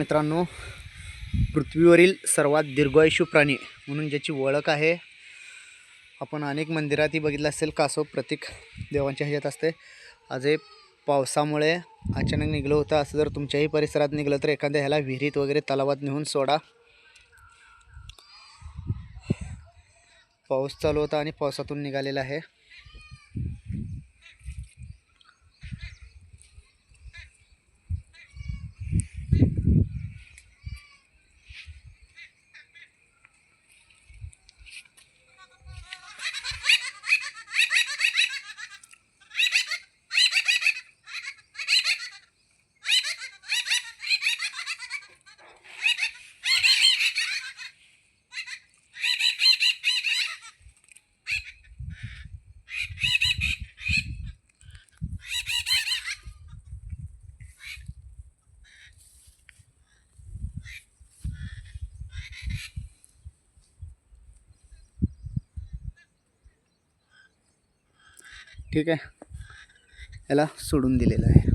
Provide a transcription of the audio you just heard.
मित्रांनो पृथ्वीवरील सर्वात दीर्घायुष्य प्राणी म्हणून ज्याची ओळख आहे आपण अनेक मंदिरातही बघितलं असेल कासव प्रतीक देवांच्या ह्याच्यात असते. आज हे पावसामुळे अचानक निघलं होतं असं जर तुमच्याही परिसरात निघलं तर एखाद्या ह्याला विहिरीत वगैरे तलावात नेऊन सोडा. पाऊस चालू होता आणि पावसातून निघालेला आहे. ठीक आहे. याला सोडून दिलेलं आहे.